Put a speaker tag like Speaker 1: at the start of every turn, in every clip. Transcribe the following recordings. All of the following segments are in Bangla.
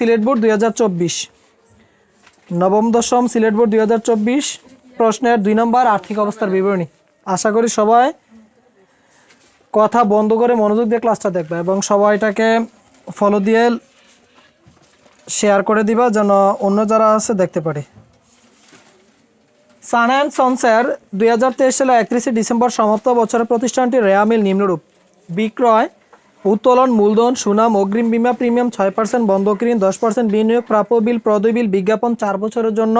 Speaker 1: সিলেট বোর্ড দুই হাজার চব্বিশ। নবম দশম সিলেট বোর্ড দুই হাজার চব্বিশ। প্রশ্নের দুই নম্বর আর্থিক অবস্থার বিবরণী। আশা করি সবাই কথা বন্ধ করে মনোযোগ দিয়ে ক্লাসটা দেখবে এবং সবাই এটাকে ফলো দিয়ে শেয়ার করে দিবা যেন অন্য যারা আছে দেখতে পারে। সান অ্যান্ড সন্সের দুই সালে একত্রিশে ডিসেম্বর সমাপ্ত বছরের প্রতিষ্ঠানটি রেয়ামিল নিম্নরূপ। বিক্রয় উত্তোলন, মূলধন, সুনাম, অগ্রিম বিমা প্রিমিয়াম ছয় পার্সেন্ট বন্ধক ঋণ দশ পার্সেন্ট বিনিয়োগ, প্রাপ্য বিল, প্রদয় বিল বিজ্ঞাপন চার বছরের জন্য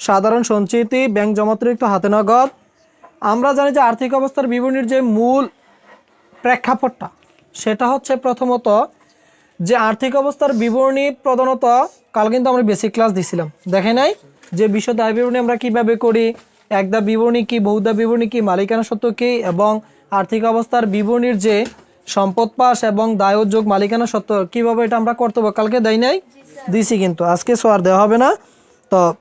Speaker 1: সাধারণ সঞ্চিতি, ব্যাংক জমাতিরিক্ত হাতে নগদ। আমরা জানি যে আর্থিক অবস্থার বিবরণীর যে মূল প্রেক্ষাপটটা, সেটা হচ্ছে প্রথমত যে আর্থিক অবস্থার বিবরণী প্রধানত, কাল কিন্তু আমরা বেসিক ক্লাস দিছিলাম। দেখে নাই? যে বিশদ আয় বিবরণী আমরা কীভাবে করি? একদা বিবরণী কি, বহুদা বিবরণী কি, মালিকানা সত্ত্ব কি, এবং আর্থিক অবস্থার বিবরণীর যে সম্পদ পাস এবং দায় দায়োযোগ মালিকানা সত্ত্ব কীভাবে এটা আমরা করতে পারব? কালকে দেয় নাই? দিছি কিন্তু। আজকে সোয়ার দেওয়া হবে না। তো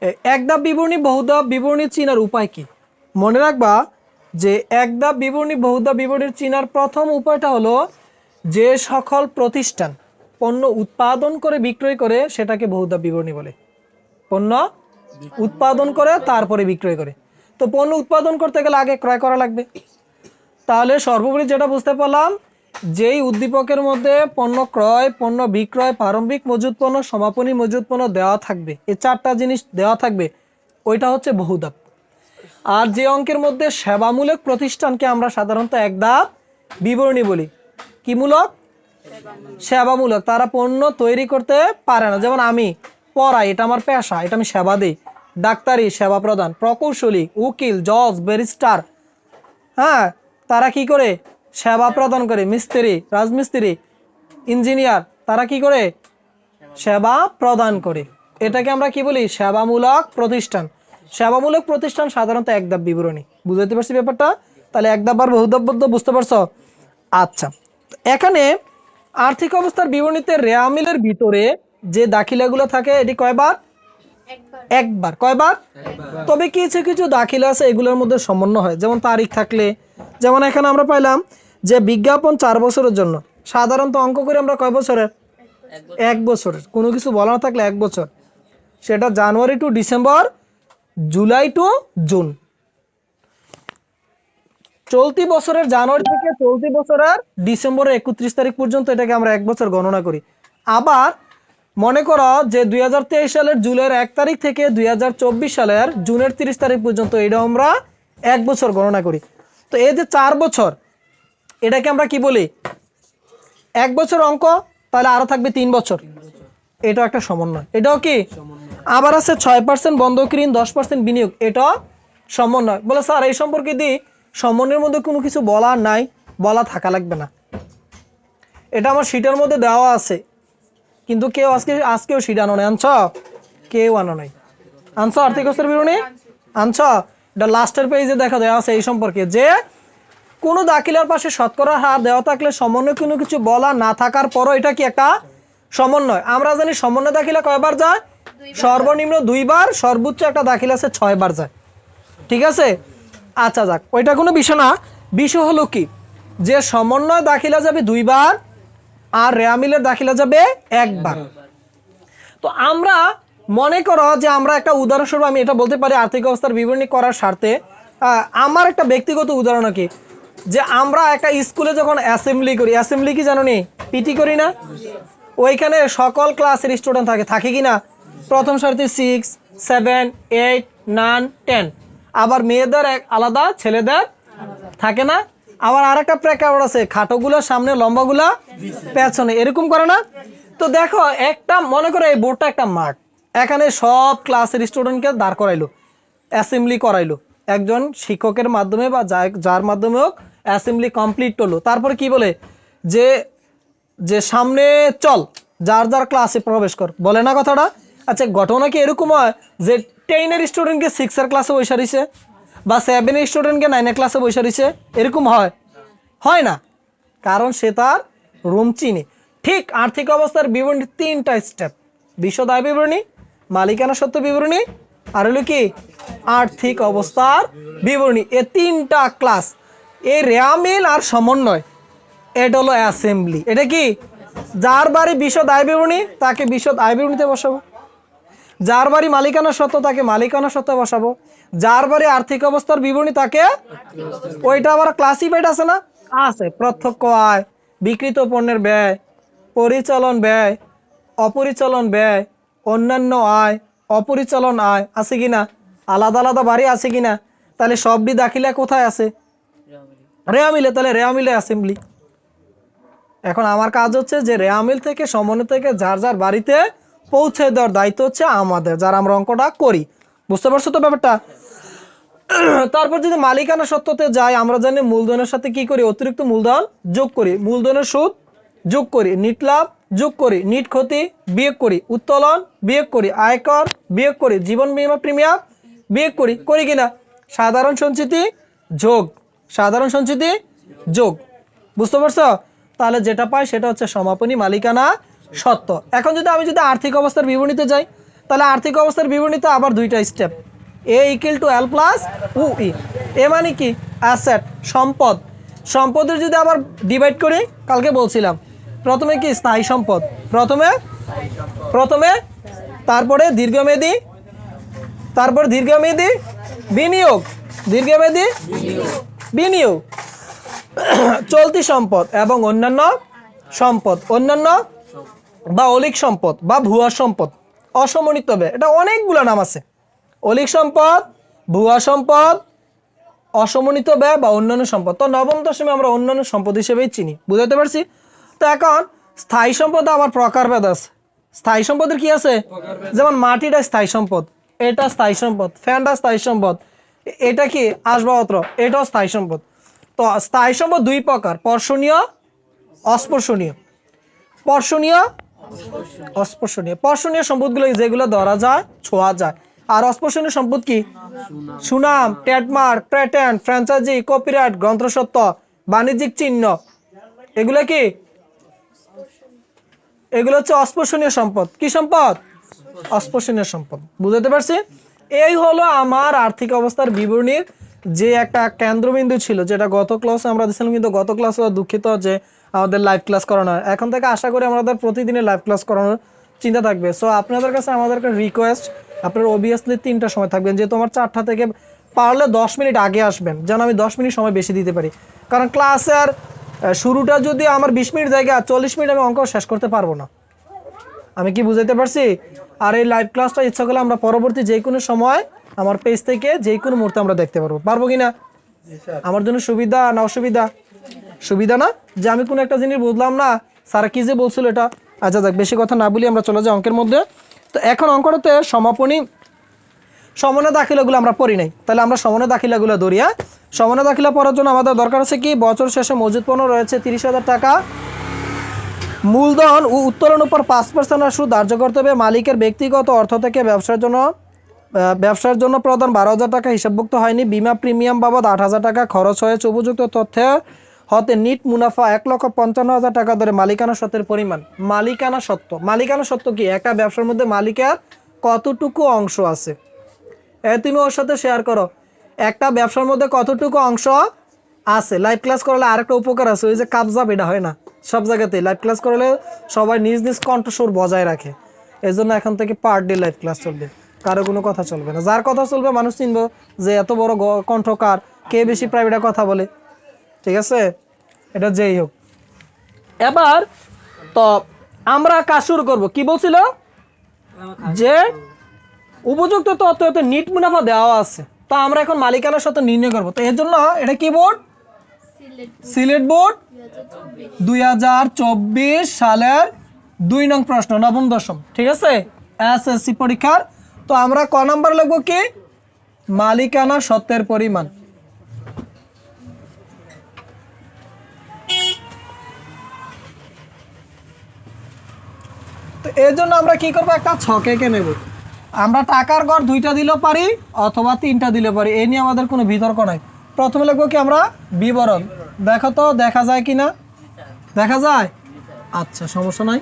Speaker 1: এ- একদাব বিবরণী বহুদাব বিবরণী চিনার উপায় কি? মনে রাখবা যে একদাব বিবরণী বহুদাব বিবরণীর চিনার প্রথম উপায়টা হলো যে সকল প্রতিষ্ঠান পণ্য উৎপাদন করে বিক্রয় করে সেটাকে বহুদাব বিবরণী বলে। পণ্য উৎপাদন করে তারপরে বিক্রয় করে। তো পণ্য উৎপাদন করতে গেলে আগে ক্রয় করা লাগবে। তাহলে সর্বোপরি যেটা বুঝতে পারলাম, যেই উদ্দীপকের মধ্যে পণ্য ক্রয়, পণ্য বিক্রয়, প্রারম্ভিক মজুত পণ্য, সমাপনী মজুত পণ্য দেওয়া থাকবে, এই চারটা জিনিস দেওয়া থাকবে, ওইটা হচ্ছে বহুদাপ আর যে অঙ্কের মধ্যে সেবামূলক প্রতিষ্ঠানকে আমরা সাধারণত একদাপ বিবরণী বলি, কি মূলক? সেবামূলক, তারা পণ্য তৈরি করতে পারে না, যেমন আমি পড়াই, এটা আমার পেশা, এটা আমি সেবা দিই, ডাক্তারি, সেবা প্রদান, প্রকৌশলী, উকিল, জজ, ব্যারিস্টার হ্যাঁ তারা কি করে? সেবা প্রদান করে। মিস্ত্রি, রাজমিস্ত্রি, ইঞ্জিনিয়ার, তারা কি করে? সেবা প্রদান করে। এটাকে আমরা কি বলি? সেবামূলক প্রতিষ্ঠান। সেবামূলক প্রতিষ্ঠান সাধারণত একদাব বিবরণী। বুঝতে পারছি ব্যাপারটা? তাহলে একদাব আর বহুদাব বলতে বুঝতে পারছ? আচ্ছা। এখানে আর্থিক অবস্থার বিবরণীতে রেয়ামিলের ভিতরে যে দাখিলাগুলো থাকে, এটি কয়বার? একবার। কয়বার? তবে কিছু কিছু দাখিলা আছে এগুলোর মধ্যে সমন্বয় হয়। যেমন তারিখ থাকলে যেমন এখানে আমরা পাইলাম যে বিজ্ঞাপন চার বছরের জন্য। সাধারণত অঙ্ক করে আমরা কয় বছরের? এক বছরের। কোনো কিছু বলা না থাকলে এক বছর। সেটা January to December July to June. চলতি বছরের জানুয়ারি থেকে চলতি বছরের ডিসেম্বরের একত্রিশ তারিখ পর্যন্ত এটাকে আমরা এক বছর গণনা করি। আবার মনে করো যে দুই হাজার তেইশ সালের জুলাইয়ের এক তারিখ থেকে দুই হাজার চব্বিশ সালের জুনের তিরিশ তারিখ পর্যন্ত এটা আমরা এক বছর গণনা করি। তো এই যে চার বছর, এটাকে আমরা কি বলি? এক বছর অঙ্ক, তাহলে আরও থাকবে তিন বছর। এটাও একটা সমন্বয়। এটাও কি? আবার আছে ছয় পার্সেন্ট বন্ধক ঋণ, দশ পার্সেন্ট বিনিয়োগ। এটাও সমন্বয়। বলে, স্যার, এই সম্পর্কে দি, সমন্বয়ের মধ্যে কোনো কিছু বলার নাই, বলা থাকা লাগবে না। এটা আমার সিটের মধ্যে দেওয়া আছে। কিন্তু কেউ আজকে আজকেও সিট আনো নাই, আনছ? কেউ আনো নাই। আনছ আর্থিক অবস্থার বিবরণী? আনছ? এটা লাস্টের পেজে দেখা দেওয়া আছে এই সম্পর্কে যে কোনো দাখিলার পাশে শতকরা হার দেওয়া থাকলে সমন্বয় কোনো কিছু বলা না থাকার পরও এটা কি একটা সমন্বয়? আমরা জানি সমন্বয় দাখিলা কয়বার যায়? সর্বনিম্ন দুইবার, সর্বোচ্চ একটা দাখিলা আছে ছয়বার যায়। ঠিক আছে? আচ্ছা যাক, ওইটা কোনো বিষয় না। বিষয় হলো কি? যে সমন্বয় দাখিলা যাবে দুইবার আর রেয়ামিলের দাখিলা যাবে একবার। তো আমরা মনে করো যে আমরা একটা উদাহরণস্বরূপ আমি এটা বলতে পারি আর্থিক অবস্থার বিবরণী করার স্বার্থে। আমার একটা ব্যক্তিগত উদাহরণ কি? যে আমরা একটা স্কুলে যখন অ্যাসেম্বলি করি অ্যাসেম্বলি কি জানো নি? পিটি করি না? ওইখানে সকল ক্লাসের স্টুডেন্ট থাকে থাকে কি না? প্রথম সারিতে six seven eight nine ten আবার মেয়েদের এক আলাদা, ছেলেদের থাকে না? আবার আর একটা প্রেক্ষাপট আছে, খাটোগুলো, সামনে লম্বাগুলা, পেছনে। এরকম করে না? তো দেখো, একটা, মনে করো এই বোর্ডটা একটা মাঠ। এখানে সব ক্লাসের স্টুডেন্টকে দাঁড় করাইলো অ্যাসেম্বলি করাইলো। একজন শিক্ষকের মাধ্যমে বা যার মাধ্যমে হোক অ্যাসেম্বলি কমপ্লিট করল। তারপর কি বলে? যে যে সামনে চল, যার যার ক্লাসে প্রবেশ কর। বলে না কথাটা? আচ্ছা ঘটনা কি এরকম হয় যে টেনের স্টুডেন্টকে সিক্সের ক্লাসে বসে রয়েছে? বা সেভেনের স্টুডেন্টকে নাইনের ক্লাসে বসে রয়েছে, এরকম হয়। হয় না। কারণ সে তার রুম চিনি। ঠিক আর্থিক অবস্থার বিবরণী তিনটা স্টেপ বিশদ আয় বিবরণী, মালিকানা সত্য বিবরণী, আর হলো কি? আর্থিক অবস্থার বিবরণী। এ তিনটা ক্লাস এই রেয়ামিল আর সমন্বয়। এটা হলো অ্যাসেম্বলি এটা কি? যার বাড়ি বিশদ আয় বিবরণী, তাকে বিশদ আয় বিবরণীতে বসাবো। যার বাড়ি মালিকানা সত্ত্ব তাকে মালিকানা সত্ত্বে বসাবো। যার বাড়ি আর্থিক অবস্থার বিবরণী তাকে ওইটা আবার ক্লাসিফাইড আছে না? আছে। প্রত্যক্ষ আয়, বিকৃত পণ্যের ব্যয়, পরিচালন ব্যয়, অপরিচালন ব্যয়, অন্যান্য আয়, অপরিচালন আয় আছে কিনা? আলাদা আলাদা বাড়ি আছে কিনা? তাহলে সবটি দাখিলা কোথায় আছে? রেয়া মিলে তাহলে রেয়া মিলে অ্যাসেম্বলি এখন আমার কাজ হচ্ছে যে রেয়ামিল থেকে সমন্বয় থেকে যার যার বাড়িতে পৌঁছে দেওয়ার দায়িত্ব হচ্ছে আমাদের, যারা আমরা অঙ্কটা করি। বুঝতে পারছ তো ব্যাপারটা? তারপর যদি মালিকানা সত্ত্বতে যাই, আমরা জানি মূলধনের সাথে কি করি? অতিরিক্ত মূলধন যোগ করি। মূলধনের সুদ যোগ করি। নিট লাভ যোগ করি। নিট ক্ষতি বিয়োগ করি। উত্তোলন বিয়োগ করি। আয়কর বিয়োগ করি। জীবন বীমা প্রিমিয়াম বিয়োগ করি। করি কিনা? সাধারণ সঞ্চিতি যোগ। সাধারণ সঞ্চিতি যোগ। বুঝতে পারছ? তাহলে যেটা পাই সেটা হচ্ছে সমাপনী মালিকানা। সত্ত্ব এখন যদি আমি যদি আর্থিক অবস্থার বিবরণীতে যাই, তাহলে আর্থিক অবস্থার বিবরণীতে আবার দুইটা step A equal to L plus uh E A মানে কি? অ্যাসেট সম্পদ। সম্পদের যদি আবার ডিভাইড করি, কালকে বলছিলাম, প্রথমে কি স্থায়ী সম্পদ? প্রথমে প্রথমে, তারপরে দীর্ঘমেয়াদী, তারপর দীর্ঘমেয়াদী, বিনিয়োগ। দীর্ঘমেয়াদী, বিনিয়োগ। চলতি সম্পদ এবং অন্যান্য সম্পদ। অন্যান্য বা অলিক সম্পদ বা ভুয়া সম্পদ অসমন্বিত ব্যয় এটা অনেকগুলো নাম আছে। অলিক সম্পদ, ভুয়া সম্পদ অসমন্বিত ব্যয় বা অন্যান্য সম্পদ। তো নবম দশমে আমরা অন্যান্য সম্পদ হিসেবেই চিনি বুঝাতে পারছি? তো এখন স্থায়ী সম্পদ আমার প্রকারভেদ আছে। স্থায়ী সম্পদের কি আছে? যেমন মাটিটা স্থায়ী সম্পদ, এটা স্থায়ী সম্পদ, ফ্যানটা স্থায়ী সম্পদ, এটা কি আসবাবপত্র, এটাও স্থায়ী সম্পদ। তো স্থায়ী সম্পদ দুই প্রকার স্পর্শনীয় অস্পর্শনীয়। স্পর্শনীয় অস্পর্শনীয়। স্পর্শনীয় সম্পদগুলো যেগুলো ধরা যায় ছোঁয়া যায়। আর অস্পর্শনীয় সম্পদ কি? সুনাম। ট্রেডমার্ক প্যাটেন্ট ফ্র্যাঞ্চাইজি কপিরাইট গ্রন্থসত্ত্ব বাণিজ্যিক চিহ্ন। এগুলো কি? এগুলো হচ্ছে অস্পর্শনীয় সম্পদ। কি সম্পদ? অস্পর্শনীয়। সম্পদ। বুঝতে পারছি? এই হলো আমার আর্থিক অবস্থার বিবরণীর যে একটা কেন্দ্রবিন্দু ছিল যেটা গত ক্লাসে আমরা দিয়েছিলাম কিন্তু গত ক্লাসে দুঃখিত যে আমাদের লাইভ ক্লাস করানো হয় এখন থেকে আশা করি আমাদের প্রতিদিনের লাইভ ক্লাস করানোর চিন্তা থাকবে। সো আপনাদের কাছে আমাদের রিকোয়েস্ট আপনারা অবভিয়াসলি তিনটার সময় থাকবেন যে তোমার চারটা থেকে পারলে দশ মিনিট আগে আসবেন যেন আমি দশ মিনিট সময় বেশি দিতে পারি। কারণ ক্লাসের আহ, শুরুটা যদি আমার বিশ মিনিট জায়গা চল্লিশ মিনিট আমি অঙ্ক শেষ করতে পারব না। আমি কি বুঝাইতে পারছি? আর এই লাইভ ক্লাসটা ইচ্ছা করলে আমরা পরবর্তী যে কোনো সময় আমার পেজ থেকে যে কোনো মুহূর্তে আমরা দেখতে পারব। পারব কি না আমার জন্য সুবিধা না অসুবিধা? সুবিধা না? যে আমি কোনো একটা জিনিস বুঝলাম না, স্যার কি যে বলছিল এটা? আচ্ছা যাক, বেশি কথা না বলি, আমরা চলে যাই অঙ্কের মধ্যে। তো এখন অঙ্কটাতে সমাপনী, সমনে দাখিলাগুলো আমরা পড়ি নাই। তাহলে আমরা সমনে দাখিলাগুলো ধরি হ্যাঁ? সমনে দাখিলা পড়ার জন্য আমাদের দরকার আছে কি? বছর শেষে মজুদ পণ্য রয়েছে তিরিশ হাজার টাকা। মূলধন ও উত্তোলন উপর পাঁচ পার্সেন্ট সুদ ধার্য করতে হবে। মালিকের ব্যক্তিগত অর্থ থেকে ব্যবসার জন্য ব্যবসার জন্য প্রদান বারো হাজার টাকা হিসাবভুক্ত হয়নি। বিমা প্রিমিয়াম বাবদ আট হাজার টাকা খরচ হয়েছে। উপযুক্ত তথ্যে হতে নিট মুনাফা এক লক্ষ পঞ্চান্ন হাজার টাকা ধরে মালিকানা সত্ত্বের পরিমাণ। মালিকানা সত্ত্ব। মালিকানা সত্ত্ব কি? একটা ব্যবসার মধ্যে মালিকার কতটুকু অংশ আছে? এ, তুমি ওর সাথে শেয়ার করো। একটা ব্যবসার মধ্যে কতটুকু অংশ আছে? লাইভ ক্লাস করলে আরেকটা উপকার আছে, ওই যে কাবজাব এটা হয় না? সব জায়গাতে লাইভ ক্লাস করলে সবাই নিজ নিজ কণ্ঠস্বর বজায় রাখে। এই জন্য এখন থেকে পার ডে লাইভ ক্লাস চলবে। কারও কোনো কথা চলবে না। যার কথা চলবে, মানুষ চিনবো যে এত বড় কণ্ঠকার, কে বেশি প্রাইভেটে কথা বলে? ঠিক আছে? এটা যেই হোক। এবার, তো আমরা কাজ শুরু করব। কি বলছিল? যে উপযুক্ত হতে নিট মুনাফা দেওয়া আছে। তো আমরা এখন মালিকানার সাথে নির্ণয় করব। তো এর জন্য এটা কি বোর্ড? সিলেট বোর্ড। দুই হাজার চব্বিশ সালের দুই নং প্রশ্ন, নবম দশম। ঠিক আছে? এসএসসি পরীক্ষার। তো আমরা ক নাম্বার লিখব কি? মালিকানা সত্ত্বের পরিমাণ। তো এর জন্য আমরা কি করব? একটা ছক এঁকে নেব। আমরা টাকার গড় দুইটা দিলেও পারি অথবা তিনটা দিলে পারি। এই নিয়ে আমাদের কোনো বিতর্ক নাই। প্রথমে লিখব কি আমরা বিবরণ। দেখো তো, দেখা যায় কি না? দেখা যায়? আচ্ছা সমস্যা নাই।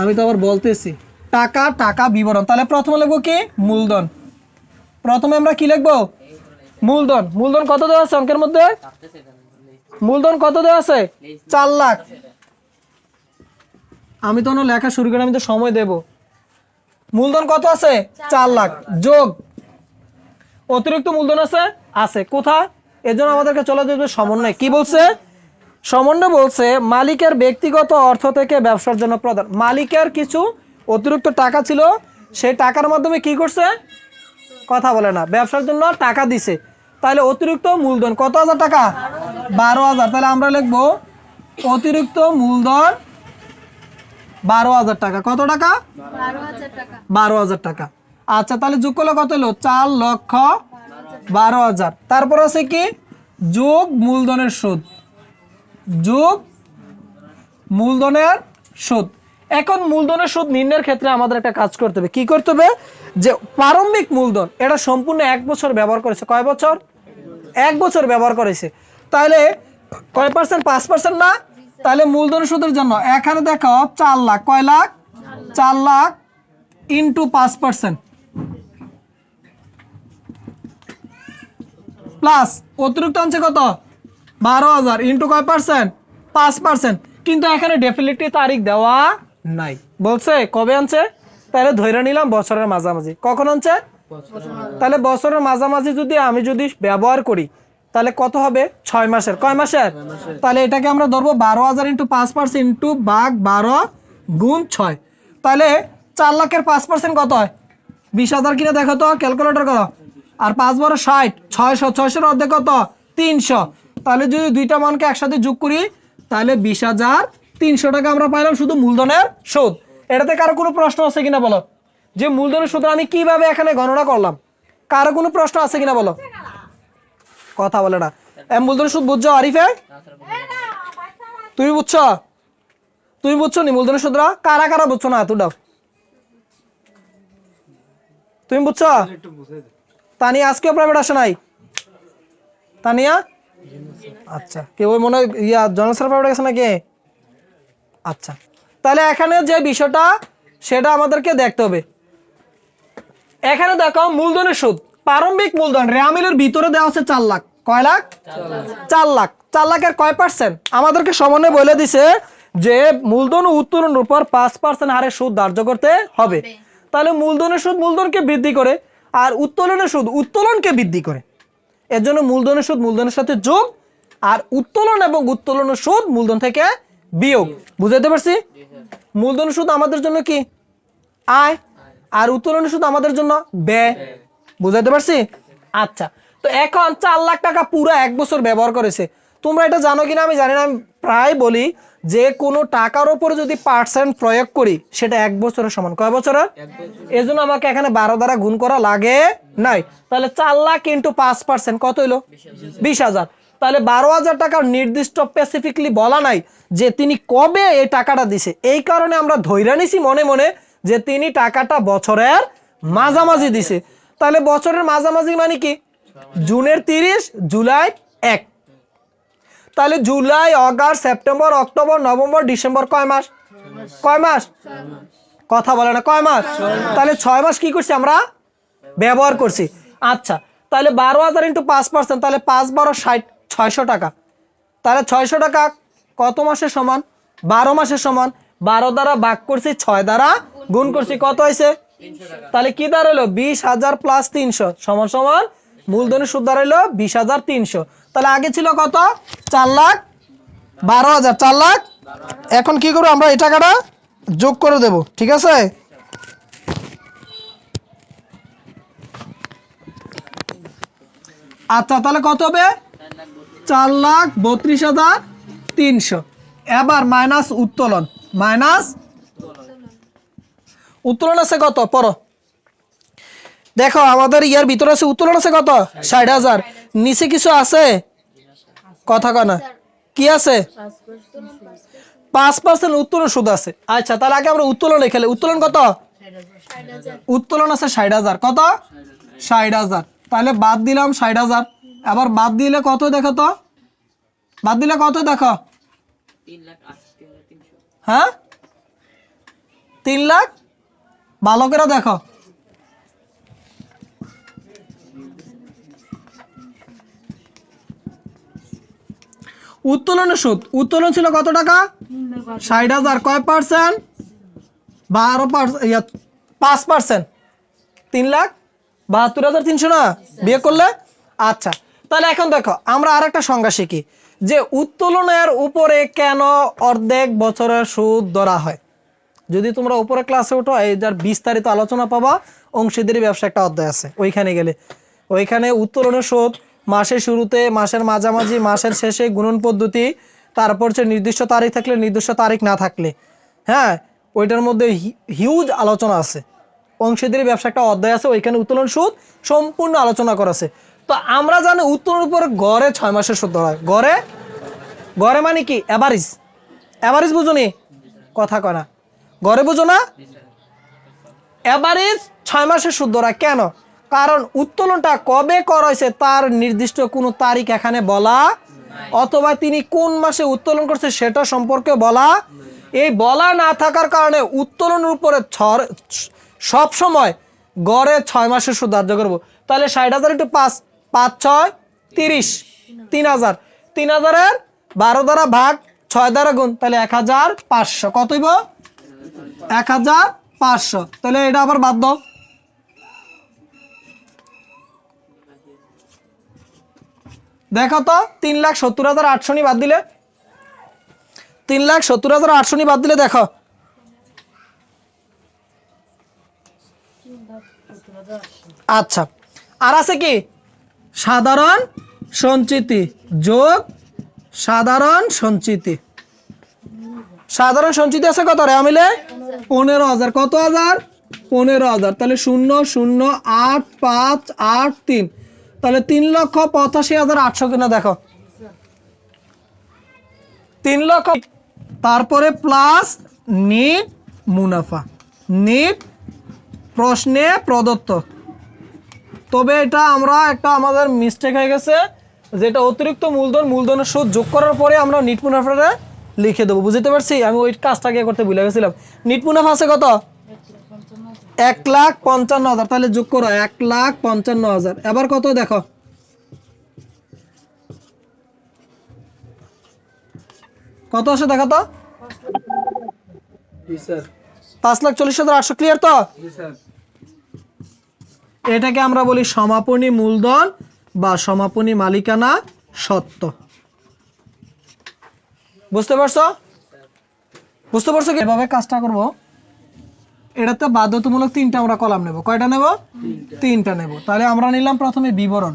Speaker 1: আমি তো আবার বলতেছি। টাকা টাকা, বিবরণ। তাহলে প্রথমে লিখব কি? মূলধন। প্রথমে আমরা কি লিখব? মূলধন। মূলধন কত দেওয়া আছে অঙ্কের মধ্যে? মূলধন কত দেওয়া আছে? চার লাখ। আমি তো লেখা শুরু করে আমি তো সময় দেব। মূলধন কত আছে? চার লাখ। যোগ। অতিরিক্ত মূলধন আছে? আছে। কোথায়? এজন্য আমাদেরকে চলে যেতে হবে সমন্বয়। কি বলছে? সমন্বয় বলছে, মালিকের ব্যক্তিগত অর্থ থেকে ব্যবসার জন্য প্রদান। মালিকের কিছু অতিরিক্ত টাকা ছিল, সেই টাকার মাধ্যমে কি করছে? কথা বলে না। ব্যবসার জন্য টাকা দিছে। তাহলে অতিরিক্ত মূলধন কত হাজার টাকা? বারো হাজার। তাহলে আমরা লিখব, অতিরিক্ত মূলধন বারো হাজার টাকা। কত টাকা?
Speaker 2: বারো হাজার টাকা।
Speaker 1: আচ্ছা তাহলে যোগ করলে কত হলো? চার লক্ষ বারো হাজার। তারপর আছে কি? যোগ মূলধনের সুদ যোগ মূলধনের সুদ এখন মূলধনের সুদ নির্ণয়ের ক্ষেত্রে আমাদের একটা কাজ করতে হবে। কি করতে হবে? যে প্রারম্ভিক মূলধন এটা সম্পূর্ণ এক বছর ব্যবহার করেছে। কয় বছর? এক বছর ব্যবহার করেছে। তাহলে কয় পার্সেন্ট পাঁচ পার্সেন্ট না? তাহলে মূলধন সুদের জন্য এখানে দেখো চার লাখ। কয় লাখ? চার লাখ ইন্টু পাঁচ পার্সেন্ট প্লাস অতিরিক্ত আনছে কত? বারো হাজার ইন্টু কয় পার্সেন্ট পাঁচ পার্সেন্ট কিন্তু এখানে ডেফিনেটলি তারিখ দেওয়া নাই। বলছে কবে আনছে? তাহলে ধরে নিলাম বছরের মাঝামাঝি। কখন আনছে? তাহলে বছরের মাঝামাঝি যদি আমি যদি ব্যবহার করি তাহলে কত হবে? ছয় মাসের। কয় মাসের? তাহলে এটাকে আমরা ধরবো বারো হাজার ইন্টু পাঁচ পার্সেন্ট ইন্টু বাঘ বারো গুণ ছয়। তাহলে চার লাখের পাঁচ পার্সেন্ট কত হয়? বিশ হাজার কিনে দেখো তো ক্যালকুলেটর করো। আর পাঁচ বারো ষাট ছয়শো ছয়শোর অর্ধেক কত? তিনশো। তাহলে যদি দুইটা মানকে একসাথে যোগ করি তাহলে বিশ হাজার তিনশো টাকা আমরা পাইলাম শুধু মূলধনের সুদ। এটাতে কারও কোনো প্রশ্ন আছে কিনা বলো? যে মূলধনের সুদ আমি কীভাবে এখানে গণনা করলাম? কারও কোনো প্রশ্ন আছে কিনা বলো? কথা বলে না। এ, মূলধনের সুদ বুঝছ আরিফে? তুমি বুঝছ? তুমি বুঝছ নি মূলধনের সুদরা কারা কারা বুঝছ না এত দাও তুমি বুঝছ? তানিয়া আজকেও প্রাইভেট আসে নাই। তানিয়া? আচ্ছা কেউ ওই মনে ইয়া জনসের প্রাইভেট গেছে নাকি? আচ্ছা তাহলে এখানে যে বিষয়টা সেটা আমাদেরকে দেখতে হবে। এখানে দেখো মূলধনের সুদ। প্রারম্ভিক মূলধন রেয়ামিলের ভিতরে দেওয়া আছে চার লাখ। কয় লাখ? চার লাখ। চার লাখের কয় পার্সেন্ট আমাদেরকে সমন্বয় বলে দিছে যে মূলধন ও উত্তোলনের উপর পাঁচ পার্সেন্ট হারে সুদ ধার্য করতে হবে। তাহলে মূলধনের সুদ মূলধনকে বৃদ্ধি করে আর উত্তোলনের সুদ উত্তোলনকে বৃদ্ধি করে। এর জন্য মূলধনের সুদ মূলধনের সাথে যোগ আর উত্তোলন এবং উত্তোলনের সুদ মূলধন থেকে বিয়োগ। বুঝাতে পারছি? মূলধনের সুদ আমাদের জন্য কি? আয়। আর উত্তোলনের সুদ আমাদের জন্য ব্যয়। বুঝাতে পারছি? আচ্ছা। তো এখন চার লাখ টাকা পুরো এক বছর ব্যবহার করেছে। তোমরা এটা জানো কিনা? আমি জানি না আমি প্রায় বলি যে কোনো টাকার উপরে যদি পার্সেন্ট প্রয়োগ করি সেটা এক বছরের সমান। কয় বছরের? এই জন্য আমাকে এখানে বারো দ্বারা গুণ করা লাগে নাই। তাহলে চার লাখ ইন্টু পাঁচ পার্সেন্ট কত হইল? বিশ হাজার। তাহলে বারো হাজার টাকার নির্দিষ্ট স্পেসিফিকলি বলা নাই যে তিনি কবে এই টাকাটা দিছে। এই কারণে আমরা ধৈর্য নিছি মনে মনে যে তিনি টাকাটা বছরের মাঝামাঝি দিছে। তাহলে বছরের মাঝামাঝি মানে কি? জুনের তিরিশ, জুলাই এক। তাহলে July, August, September, October, November, December কয় মাস? কয় মাস? কথা বলে না, কয় মাস? তাহলে ছয় মাস কি করছি আমরা? ব্যবহার করছি। আচ্ছা তাহলে বারো হাজার ইন্টু পাঁচ পার্সেন্ট তাহলে পাঁচ বারো ষাট, ছয়শো টাকা। তাহলে ছয়শো টাকা কত মাসের সমান? বারো মাসের সমান। বারো দ্বারা ভাগ করছি, ছয় দ্বারা গুণ করছি, কত হয়েছে? তাহলে কি দাঁড়াল বিশ হাজার প্লাস তিনশো। সমান সমান মূলধনের সুদ দাঁড়াইলো বিশ হাজার তিনশো। তাহলে আগে ছিল কত? চার লাখ বারো হাজার। চার লাখ। এখন কি করব আমরা? এই টাকাটা যোগ করে দেব। ঠিক আছে? আচ্ছা তাহলে কত হবে? চার লাখ বত্রিশ হাজার তিনশো। এবার মাইনাস উত্তোলন। মাইনাস উত্তোলন আছে কত? পড়ো। দেখো আমাদের ইয়ার ভিতরে আছে উত্তোলন আছে কত? ষাট হাজার। নিচে কিছু আছে? কথা কনা কি আছে? পাঁচ পার্সেন্ট উত্তোলন সুদ আছে। আচ্ছা তাহলে আগে আমরা উত্তোলন খেলে। উত্তোলন কত? উত্তোলন আছে ষাট হাজার। কত? ষাট হাজার। তাহলে বাদ দিলাম ষাট হাজার। আবার বাদ দিলে কত দেখো তো? বাদ দিলে কত দেখো? হ্যাঁ? তিন লাখ ভালো করে দেখো। উত্তোলনের সুদ। উত্তোলন ছিল কত টাকা? ষাট হাজার। কয় পার্সেন্ট বারো পার্সেন্ট পাঁচ পার্সেন্ট তিন লাখ? বাহাত্তর হাজার তিনশো না? বিয়ে করলে? আচ্ছা তাহলে এখন দেখো, আমরা আর একটা সংজ্ঞা শিখি। যে উত্তোলনের উপরে কেন অর্ধেক বছরের সুদ ধরা হয়? যদি তোমরা উপরে ক্লাসে ওঠো, এই যার বিস্তারিত আলোচনা পাবা, অংশীদারি ব্যবসা একটা অধ্যায় আছে। ওইখানে গেলে। ওইখানে উত্তোলনের সুদ মাসের শুরুতে, মাসের মাঝামাঝি, মাসের শেষে গুণন পদ্ধতি, তারপর হচ্ছে নির্দিষ্ট তারিখ থাকলে, নির্দিষ্ট তারিখ না থাকলে। হ্যাঁ ওইটার মধ্যে হিউজ আলোচনা আছে। অংশীদারি ব্যবসা একটা অধ্যায় আছে, ওইখানে উত্তোলন সুদ সম্পূর্ণ আলোচনা করা আছে। তো আমরা জানি উত্তোলনের উপরে গড়ে ছয় মাসের সুদ ধরা হয়। গড়ে? গড়ে মানে কি? অ্যাভারেজ অ্যাভারেজ বুঝো নি? কথা কয় গড়ে বুঝো না? এভারেজ ছয় মাসের সুদ ধরা কেন? কারণ উত্তোলনটা কবে করা হয়েছে তার নির্দিষ্ট কোনো তারিখ এখানে বলা অথবা তিনি কোন মাসে উত্তোলন করছে সেটা সম্পর্কে বলা এই বলা না থাকার কারণে উত্তোলনের উপরে সব সময় গড়ে ছয় মাসের সুদ ধার্য করব। তাহলে ষাট হাজার একটু পাঁচ পাঁচ ছয় তিরিশ তিন হাজার। তিন হাজারের বারো দ্বারা ভাগ ছয় দ্বারা গুণ তাহলে এক হাজার পাঁচশো। কতইব এক হাজার পাঁচশো। তাহলে এটা আবার বাদ দাও। দেখো তো, তিন লাখ সত্তর হাজার আটশো নি বাদ দিলে। তিন লাখ সত্তর হাজার আটশো নি বাদ দিলে দেখো। আচ্ছা আর আছে কি? সাধারণ সঞ্চিতি যোগ সাধারণ সঞ্চিতি। সাধারণ সঞ্চিত আছে কত রে মিলে পনেরো হাজার। কত হাজার? পনেরো হাজার। তাহলে শূন্য শূন্য, আট, পাঁচ, আট, তিন। তাহলে তিন লক্ষ পঁচাশি হাজার আটশো কিনা দেখো। তিন লক্ষ তারপরে প্লাস নিট মুনাফা। নিট প্রশ্নে প্রদত্ত। তবে এটা আমরা একটা আমাদের মিস্টেক হয়ে গেছে, যেটা অতিরিক্ত মূলধন, মূলধনের সুদ যোগ করার পরে আমরা নিট মুনাফাটা লিখে দেবো বুঝতে পারছি? আমি ওই কাজটা আগে করতে ভুলে গেছিলাম। নিট মুনাফা আছে কত? এক লাখ পঞ্চান্ন হাজার। তাহলে যোগ করো এক লাখ পঞ্চান্ন হাজার। এবার কত দেখো? কত আসে দেখো তো? পাঁচ লাখ চল্লিশ হাজার আটশো ক্লিয়ার তো? এটাকে আমরা বলি সমাপনী মূলধন বা সমাপনী মালিকানা সত্ত্ব। বুঝতে পারছ? বুঝতে পারছ কি? এভাবে কাজটা করব। এটাতে বাধ্যতামূলক তিনটা আমরা কলাম নেব। কয়টা নেব? তিনটা। নেব। তাহলে আমরা নিলাম প্রথমে বিবরণ।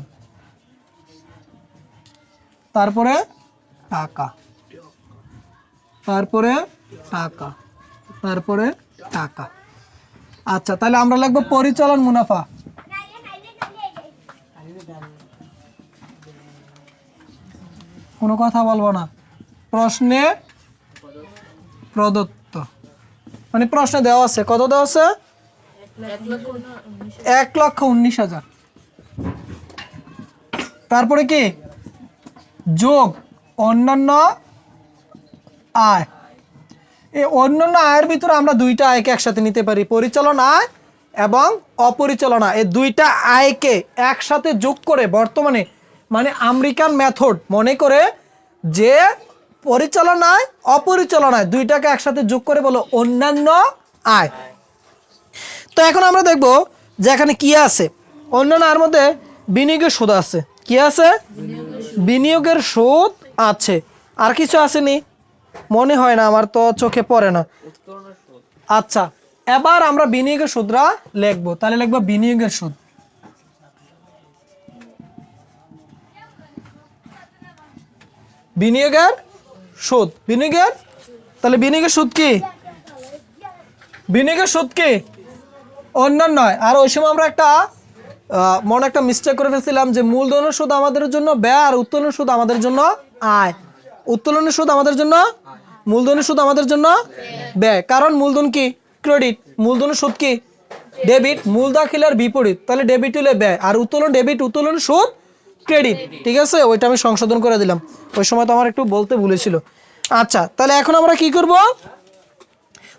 Speaker 1: তারপরে টাকা। তারপরে টাকা। তারপরে টাকা। আচ্ছা তাহলে আমরা লিখব পরিচালন মুনাফা। কোনো কথা বলব না। প্রশ্নে প্রদত্ত। মানে প্রশ্নে দেওয়া আছে। কত দেওয়া আছে? এক লক্ষ উনিশ হাজার। তারপরে কি? যোগ অন্যান্য আয়। এই অন্যান্য আয়ের ভিতরে আমরা দুইটা আয়কে একসাথে নিতে পারি। পরিচালন আয় এবং অপরিচালনা এই দুইটা আয়কে একসাথে যোগ করে বর্তমানে মানে আমেরিকান মেথড মনে করে যে পরিচালনায়, অপরিচালনায় দুইটাকে একসাথে যোগ করে বলো অন্যান্য আয়। তো এখন আমরা দেখব যে এখানে কি আছে। অন্যান্য আয়ের মধ্যে বিনিয়োগের সুদ আছে। কি আছে? বিনিয়োগের সুদ আছে। আর কিছু আসেনি? মনে হয় না, আমার তো চোখে পড়ে না। আচ্ছা এবার আমরা বিনিয়োগের সুদরা লিখব। তাহলে লিখব বিনিয়োগের সুদ। বিনিয়োগের সুদ। বিনিয়োগের তাহলে বিনিয়োগের সুদ কি? বিনিয়োগের সুদ কি? অন্যান্য নয়। আর ওই সময় আমরা একটা মনে একটা মিস্টেক করে ফেলছিলাম যে মূলধনের সুদ আমাদের জন্য ব্যয় আর উত্তোলনের সুদ আমাদের জন্য আয়। উত্তোলনের সুদ আমাদের জন্য মূলধনের সুদ আমাদের জন্য ব্যয়। কারণ মূলধন কি? ক্রেডিট। মূলধনের সুদ কি? ডেবিট। মূল দাখিলার বিপরীত। তাহলে ডেবিট হলে ব্যয়। আর উত্তোলন ডেবিট, উত্তোলন সুদ ক্রেডিট ঠিক আছে? ওইটা আমি সংশোধন করে দিলাম। ওই সময় তো আমার একটু বলতে ভুলেছিল। আচ্ছা তাহলে এখন আমরা কি করব?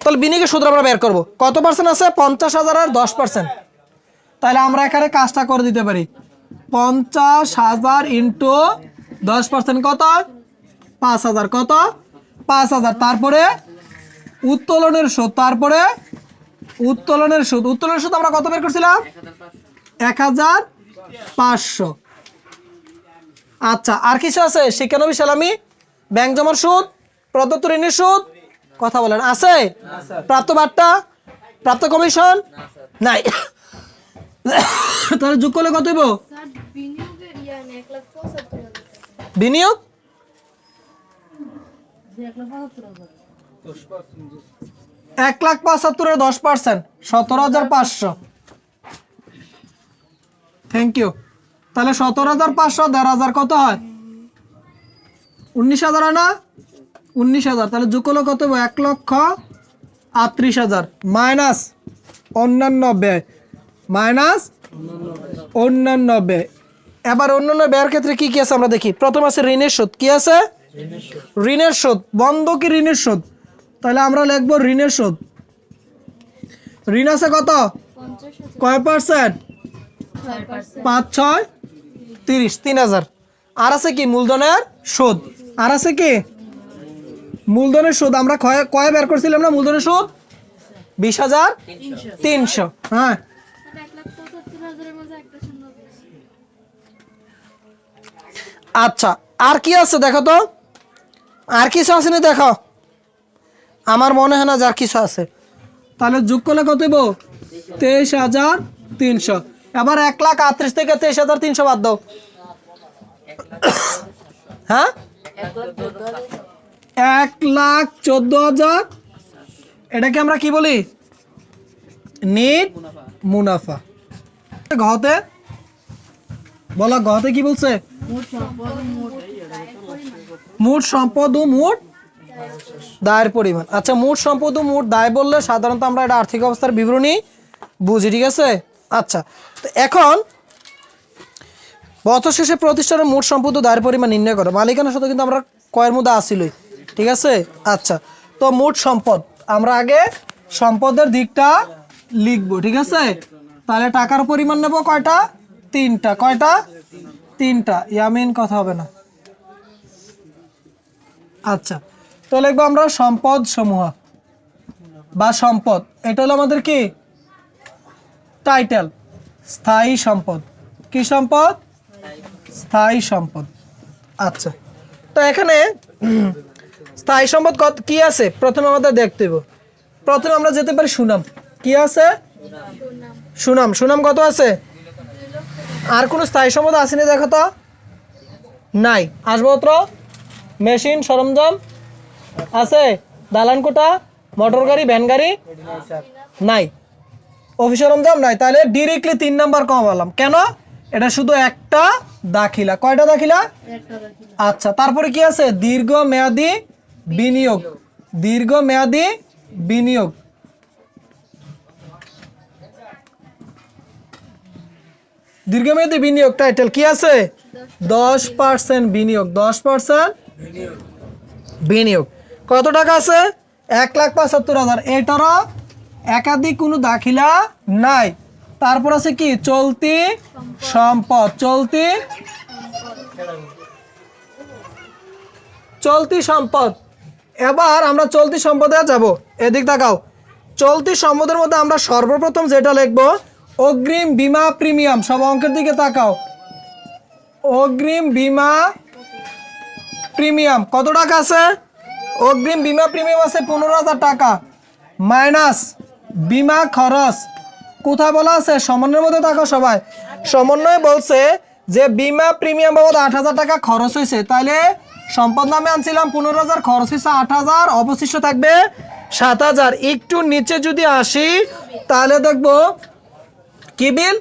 Speaker 1: তাহলে বিনিয়োগের সুদ আমরা বের করব। কত পার্সেন্ট আছে? পঞ্চাশ হাজার আর দশ পার্সেন্ট তাহলে আমরা এখানে কাজটা করে দিতে পারি। পঞ্চাশ হাজার ইন্টু দশ পার্সেন্ট কত? পাঁচ হাজার কত? পাঁচ হাজার। তারপরে উত্তোলনের সুদ, তারপরে উত্তোলনের সুদ। উত্তোলনের সুদ আমরা কত বের করছিলাম? এক হাজার পাঁচশো। আচ্ছা আর কিছু আছে? শিক্ষানবী সালামি, ব্যাংক জমার সুদ, প্রদত্ত ঋণের সুদ? কথা বলেন। আছে? প্রাপ্ত বার্তা? প্রাপ্ত কমিশন? নাই। তাহলে যোগ করলে কত হইব? বিনিয়োগ? এক লাখ পঁচাত্তরের দশ পার্সেন্ট, সতেরো হাজার পাঁচশো। থ্যাংক ইউ তাহলে সতেরো হাজার পাঁচশো দেড় হাজার কত হয়? উনিশ হাজার হয় না? উনিশ হাজার তাহলে যোগ করলে কত এক লক্ষ আটত্রিশ হাজার। মাইনাস অন্যান্য ব্যয়। মাইনাস অন্যান্য ব্যয়। এবার অন্যান্য ব্যয়ের ক্ষেত্রে কি কি আছে আমরা দেখি? প্রথম আছে ঋণের সুদ কি আছে? ঋণের সুদ বন্ধ কি ঋণের সুদ তাহলে আমরা লিখব ঋণের সুদ ঋণ আছে কত? কয় পার্সেন্ট পাঁচ ছয়? তিরিশ, তিন হাজার। আর আছে কি মূলধনের সুদ? আর আছে কি মূলধনের সুদ? আমরা কয় বের করছিলাম না মূলধনের সুদ? বিশ হাজার তিনশো। হ্যাঁ। আচ্ছা আর কি আছে দেখো তো? আর কিছু আছে না দেখো। আমার মনে হয় না যার কিছু আছে। তাহলে যোগ করলে কত দেবো তেইশ হাজার তিনশো। এবার এক লাখ আটত্রিশ থেকে তেইশ হাজার তিনশো বাদ দাও। হ্যাঁ? এক লাখ চোদ্দ হাজার। এটাকে আমরা কি বলি? নিট মুনাফা। ঘতে বলা ঘতে কি বলছে? মোট সম্পদ ও মোট দায়ের পরিমাণ। আচ্ছা মোট সম্পদ ও মোট দায় বললে সাধারণত আমরা এটা আর্থিক অবস্থার বিবরণী বুঝি, ঠিক আছে? আচ্ছা তো এখন বছর শেষে প্রতিষ্ঠানের মোট সম্পদ দায়ের পরিমাণ নির্ণয় করো। মালিকানা সাথে কিন্তু আমরা কয়ের মধ্যে আসিলই ঠিক আছে? আচ্ছা তো মোট সম্পদ, আমরা আগে সম্পদের দিকটা লিখব, ঠিক আছে? তাহলে টাকার পরিমাণ নেব কয়টা? তিনটা। কয়টা? তিনটা। ইয়ামিন কথা হবে না। আচ্ছা তো লিখব আমরা সম্পদ সমূহ বা সম্পদ। এটা হলো আমাদের কি? টাইটেল স্থায়ী সম্পদ। কি সম্পদ? স্থায়ী সম্পদ। আচ্ছা। তো এখানে স্থায়ী সম্পদ কত, কি আছে? প্রথমে আমাদের দেখতে হবে প্রথমে আমরা যেতে পারি সুনাম। কি আছে? সুনাম। সুনাম কত আছে? আর কোনো স্থায়ী সম্পদ আসেনি দেখো তো? নাই। আসবাবপত্র, মেশিন, সরঞ্জাম আছে? দালান কোটা মোটর গাড়ি, ভ্যান গাড়ি? নাই। অফিস সরঞ্জাম নাই তাহলে ডিরেক্টলি তিন নাম্বার কম বললাম কেন? এটা শুধু একটা দাখিলা। কয়টা দাখিলা? আচ্ছা তারপরে কি আছে? দীর্ঘ মেয়াদি বিনিয়োগ। দীর্ঘ মেয়াদি বিনিয়োগ। দীর্ঘমেয়াদী বিনিয়োগ টাইটেল কি আছে? দশ পার্সেন্ট বিনিয়োগ। দশ পার্সেন্ট বিনিয়োগ। কত টাকা আছে? এক লাখ পঁচাত্তর হাজার। এটারও একাধিক কোনো দাখিলা নাই। তারপর আছে কি? চলতি সম্পদ। চলতি চলতি সম্পদ। এবার আমরা চলতি সম্পদে যাব। এদিক তাকাও। চলতি সম্পদের মধ্যে আমরা সর্বপ্রথম যেটা লিখব, অগ্রিম বিমা প্রিমিয়াম। সব অঙ্কের দিকে তাকাও। অগ্রিম বিমা প্রিমিয়াম। কত টাকা আছে? অগ্রিম বিমা প্রিমিয়াম আছে পনেরো হাজার টাকা। মাইনাস বীমা খরচ। কোথায় বলা আছে, সমন্বয়ের মধ্যে থাকো সবাই। সমন্বয় বলছে যে বিমা প্রিমিয়াম বাবদ আট হাজার টাকা খরচ হয়েছে। তাইলে সম্পদ নামে আনছিলাম, পনেরো হাজার, খরচ হয়েছে আট হাজার, অবশিষ্ট থাকবে সাত হাজার। একটু নিচে যদি আসি, তাহলে দেখব কি বিল?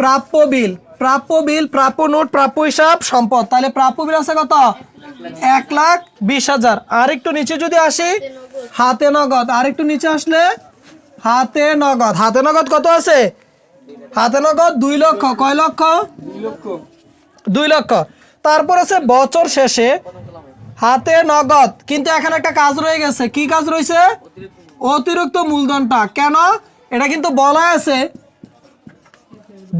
Speaker 1: প্রাপ্য বিল। প্রাপ্য বিল, প্রাপ্য নোট, প্রাপ্য হিসাব, সম্পদ। তাহলে প্রাপ্য বিল আছে কত? এক লাখ বিশ হাজার। আর একটু নিচে যদি আসি, হাতে নগদ। আর একটু নিচে আসলে হাতে নগদ। হাতে নগদ কত আছে? হাতে নগদ দুই লক্ষ। কয় লক্ষ? দুই লক্ষ। তারপর আছে বছর শেষে হাতে নগদ। কিন্তু এখানে একটা কাজ রয়ে গেছে। কি কাজ রয়েছে? অতিরিক্ত মূলধনটা। কেন? এটা কিন্তু বলা আছে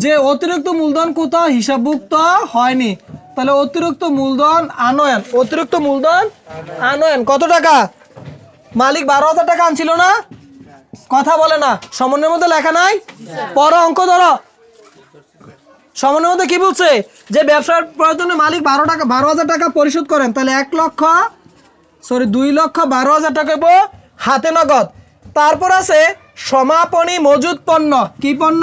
Speaker 1: যে অতিরিক্ত মূলধন কোথাও হিসাবভুক্ত হয়নি। তাহলে অতিরিক্ত মূলধন আনয়ন। অতিরিক্ত মূলধন আনয়ন। কত টাকা? মালিক বারো হাজার টাকা আনছিল না? কথা বলে না। সমন্বয়ের মধ্যে লেখা নাই? পর অঙ্ক ধরো। সমন্বয়ের মধ্যে কি বলছে? যে ব্যবসার প্রয়োজনে মালিক বারো টাকা বারো হাজার টাকা পরিশোধ করেন, তাহলে এক লক্ষ সরি দুই লক্ষ বারো হাজার টাকা হাতে নগদ। তারপর আছে সমাপনী মজুদ পণ্য। কি পণ্য?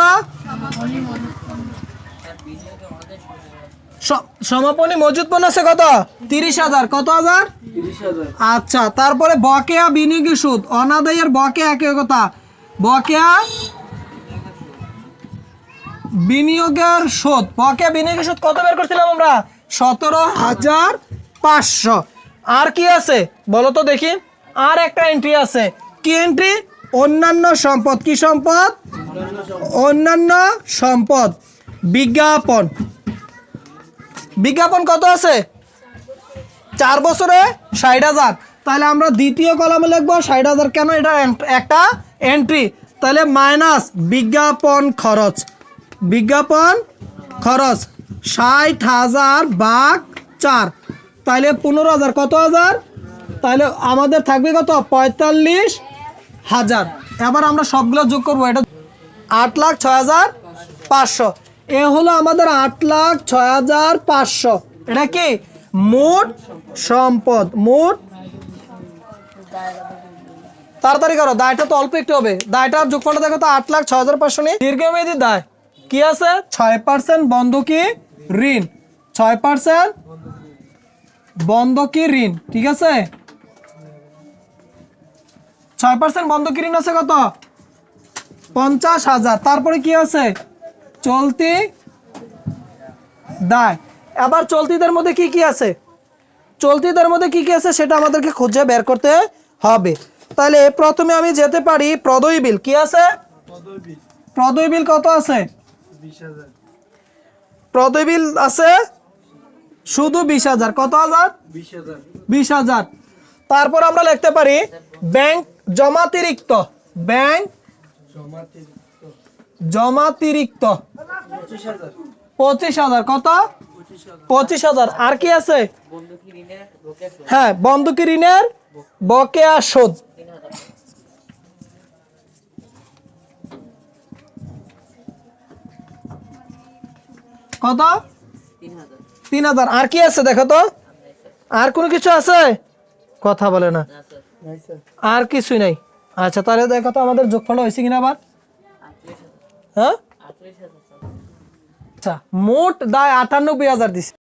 Speaker 1: সমাপনী মজুদ আছে কত? তিরিশ হাজার। কত হাজার? আচ্ছা তারপরে বকেয়া বিনিয়োগী সুদ। অনাদায়ের বকেয়া একই কথা। বকেয়া বিনিয়োগের সুদ। বকেয়া বিনিয়োগের সুদ কত বের করছিলাম আমরা? সতেরো হাজার পাঁচশো। আর কি আছে? বলো তো দেখি। আর একটা এন্ট্রি আছে। কি এন্ট্রি অন্যান্য সম্পদ। কি সম্পদ। অন্যান্য সম্পদ। বিজ্ঞাপন। বিজ্ঞাপন কত আছে? চার বছরে ষাট হাজার। তাহলে আমরা দ্বিতীয় কলামে লিখব ষাট হাজার কেন? এটা একটা এন্ট্রি তাহলে মাইনাস বিজ্ঞাপন খরচ। বিজ্ঞাপন খরচ। ষাট হাজার বাঘ চার। তাহলে পনেরো হাজার কত হাজার? তাহলে আমাদের থাকবে কত? পঁয়তাল্লিশ হাজার। এবার আমরা সবগুলো যোগ করব। এটা আট লাখ ছয় হাজার পাঁচশো। এ হলো আমাদের আট লাখ ছয় হাজার পাঁচশো। এটা কি? মোট সম্পদ, মোট? তাড়াতাড়ি করো, দায়টা তো অল্প একটু হবে। দায়টার যোগফলটা দেখো তো, আট লাখ ছয় হাজার পাঁচশো নেই দীর্ঘমেয়াদী দায়। কি আছে? ছয় পার্সেন্ট বন্ধকি ঋণ। ছয় পার্সেন্ট বন্ধকি ঋণ, ঠিক আছে? ছয় পার্সেন্ট বন্ধকি ঋণ আছে কত? পঞ্চাশ হাজার। তারপরে কি আছে? চলতি দায়। আবার চলতিদের মধ্যে কি কি আছে? চলতিদের মধ্যে কি কি আছে সেটা আমাদেরকে খুঁজে বের করতে হবে। তাহলে প্রথমে আমি যেতে পারি প্রদয় বিল। কি আছে? প্রদয় বিল কত আছে? প্রদয় বিল আছে শুধু বিশ হাজার। কত হাজার? বিশ হাজার। তারপর আমরা লিখতে পারি ব্যাংক জমাতিরিক্ত। ব্যাংক জমাতিরিক্ত পঁচিশ হাজার। কত? পঁচিশ হাজার। আর কি আছে? হ্যাঁ বন্ধকি ঋণের বকেয়া সুদ কত? তিন হাজার। আর কি আছে দেখো তো? আর কোনো কিছু আছে? কথা বলে না। আর কিছুই নাই। আচ্ছা তাহলে দেখো তো আমাদের যোগফল হয়েছে কিনা আবার? হ্যাঁ? আচ্ছা মোট দায় আটানব্বই হাজার দিছে।